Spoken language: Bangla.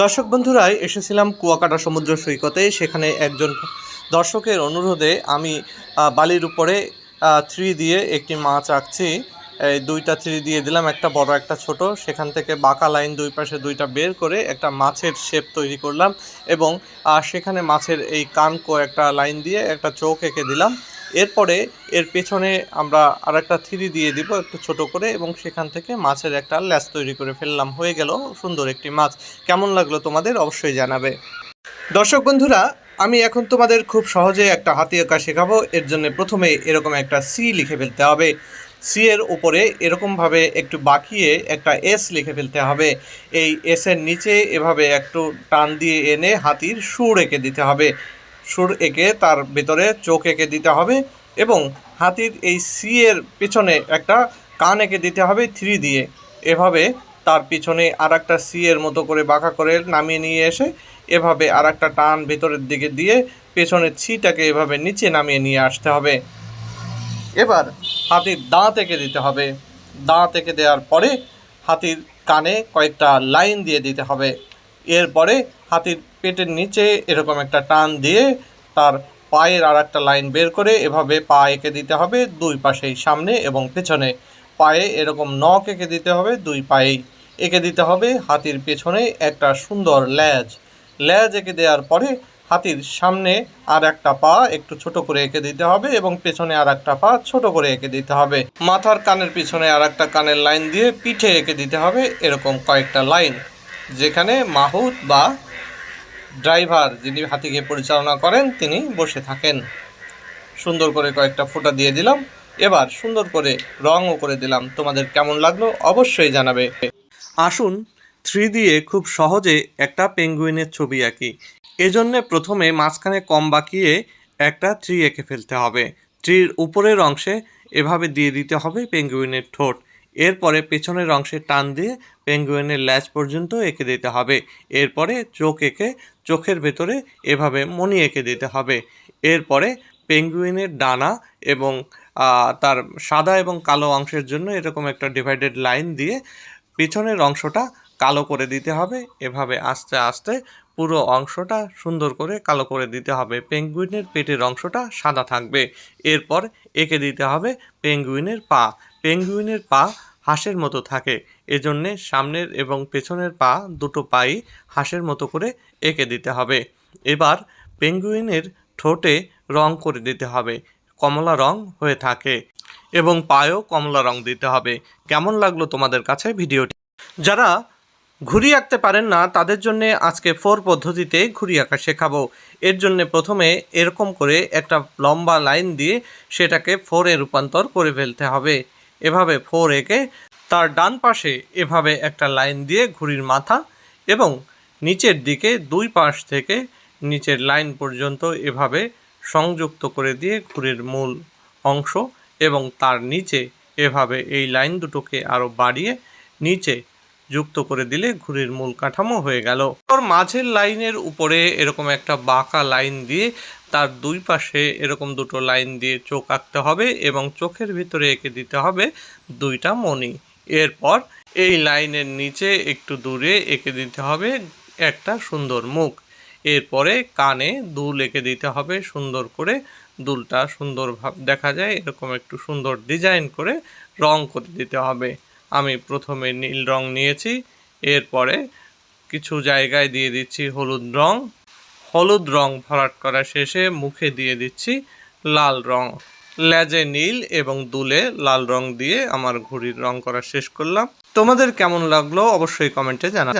দর্শক বন্ধুরা, এসেছিলাম কুয়াকাটা সমুদ্র সৈকতে। সেখানে একজন দর্শকের অনুরোধে আমি বালির উপরে থ্রি দিয়ে একটি মাছ আঁকছি। এই দুইটা থ্রি দিয়ে দিলাম, একটা বড়, একটা ছোট। সেখান থেকে বাঁকা লাইন দুই পাশে দুইটা বের করে একটা মাছের শেপ তৈরি করলাম এবং সেখানে মাছের এই কান একটা লাইন দিয়ে একটা চোখ এঁকে দিলাম। এরপরে এর পেছনে আমরা আর একটা থ্রি দিয়ে দিব একটু ছোট করে এবং সেখান থেকে মাছের একটা ল্যাস তৈরি করে ফেললাম। হয়ে গেল সুন্দর একটি মাছ। কেমন লাগল তোমাদের অবশ্যই জানাবে। দর্শক বন্ধুরা, আমি এখন তোমাদের খুব সহজে একটা হাতি আঁকা শেখাবো। এর জন্য প্রথমে এরকম একটা সি লিখে ফেলতে হবে। সি এর উপরে এরকমভাবে একটু বাঁকিয়ে একটা এস লিখে ফেলতে হবে। এই এস এর নিচে এভাবে একটু টান দিয়ে এনে হাতির সুর এঁকে দিতে হবে। সুর এঁকে তার ভেতরে চোখ এঁকে দিতে হবে এবং হাতির এই সি এর পেছনে একটা কান এঁকে দিতে হবে থ্রি দিয়ে। এভাবে তার পিছনে আর একটা সি এর মতো করে বাঁকা করে নামিয়ে নিয়ে এসে এভাবে আর একটা টান ভেতরের দিকে দিয়ে পেছনের ছিটাকে এভাবে নিচে নামিয়ে নিয়ে আসতে হবে। এবার হাতির দাঁত এঁকে দিতে হবে। দাঁত এঁকে দেওয়ার পরে হাতির কানে কয়েকটা লাইন দিয়ে দিতে হবে। এরপরে হাতির পেটের নিচে এরকম একটা টান দিয়ে তার পায়ের আর একটা লাইন বের করে এভাবে পা এঁকে দিতে হবে দুই পাশেই সামনে এবং পেছনে। পায়ে এরকম নখ এঁকে দিতে হবে দুই পায়েই। এঁকে দিতে হবে হাতির পেছনে একটা সুন্দর ল্যাজ। ল্যাজ এঁকে দেওয়ার পরে হাতির সামনে আর একটা পা একটু ছোট করে এঁকে দিতে হবে এবং পেছনে আর একটা পা ছোট করে এঁকে দিতে হবে। মাথার কানের পিছনে আর একটা কানের লাইন দিয়ে পিঠে এঁকে দিতে হবে এরকম কয়েকটা লাইন। যেখানে মাহুত বা ড্রাইভার যিনি হাতিকে পরিচালনা করেন, তিনি বসে থাকেন। সুন্দর করে কয়েকটা ফোঁটা দিয়ে দিলাম। এবার সুন্দর করে রঙও করে দিলাম। তোমাদের কেমন লাগল অবশ্যই জানাবে। আসুন থ্রি দিয়ে খুব সহজে একটা পেঙ্গুইনের ছবি আঁকি। এজন্যে প্রথমে মাঝখানে কম বাঁকিয়ে একটা থ্রি এঁকে ফেলতে হবে। ট্রির উপরের অংশে এভাবে দিয়ে দিতে হবে পেঙ্গুইনের ঠোঁট। এরপরে পেছনের অংশে টান দিয়ে পেঙ্গুইনের ল্যাচ পর্যন্ত এঁকে দিতে হবে। এরপরে চোখ এঁকে চোখের ভেতরে এভাবে মনি এঁকে দিতে হবে। এরপরে পেঙ্গুইনের ডানা এবং তার সাদা এবং কালো অংশের জন্য এরকম একটা ডিভাইডেড লাইন দিয়ে পিছনের অংশটা কালো করে দিতে হবে। এভাবে আস্তে আস্তে পুরো অংশটা সুন্দর করে কালো করে দিতে হবে। পেঙ্গুইনের পেটের অংশটা সাদা থাকবে। এরপর এঁকে দিতে হবে পেঙ্গুইনের পা। পেঙ্গুইনের পা হাঁসের মতো থাকে, এজন্যে সামনের এবং পেছনের পা দুটো পাই হাঁসের মতো করে এঁকে দিতে হবে। এবার পেঙ্গুইনের ঠোঁটে রং করে দিতে হবে, কমলা রং হয়ে থাকে, এবং পায়েও কমলা রং দিতে হবে। কেমন লাগল তোমাদের কাছে ভিডিওটি? যারা ঘুড়ি আঁকতে পারেন না, তাদের জন্য আজকে ফোর পদ্ধতিতে ঘুড়ি আঁকা শেখাবো। এর জন্য প্রথমে এরকম করে একটা লম্বা লাইন দিয়ে সেটাকে ফোরে রূপান্তর করে ফেলতে হবে। এভাবে ফোর একে তার ডান পাশে এভাবে একটা লাইন দিয়ে ঘুড়ির মাথা এবং নিচের দিকে দুই পাশ থেকে নিচের লাইন পর্যন্ত এভাবে সংযুক্ত করে দিয়ে ঘুড়ির মূল অংশ এবং তার নিচে এভাবে এই লাইন দুটোকে আরও বাড়িয়ে নিচে যুক্ত করে দিলে ঘুড়ির মূল কাঠামো হয়ে গেল। ওর মাঝের লাইনের উপরে এরকম একটা বাঁকা লাইন দিয়ে তার দুই পাশে এরকম দুটো লাইন দিয়ে চোখ আঁকতে হবে এবং চোখের ভিতরে এঁকে দিতে হবে দুইটা মণি। এরপর এই লাইনের নিচে একটু দূরে এঁকে দিতে হবে একটা সুন্দর মুখ। এরপরে কানে দুল এঁকে দিতে হবে সুন্দর করে। দুলটা সুন্দর দেখা যায়, এরকম একটু সুন্দর ডিজাইন করে রং করে দিতে হবে। আমি প্রথমে নীল রং নিয়েছি, এরপরে কিছু জায়গায় দিয়ে দিচ্ছি হলুদ রং। হলুদ রং ভরাট করা শেষে মুখে দিয়ে দিচ্ছি লাল রং। লেজে নীল এবং দুলে লাল রং দিয়ে আমার ঘুড়ির রং করা শেষ করলাম। তোমাদের কেমন লাগল অবশ্যই কমেন্টে জানা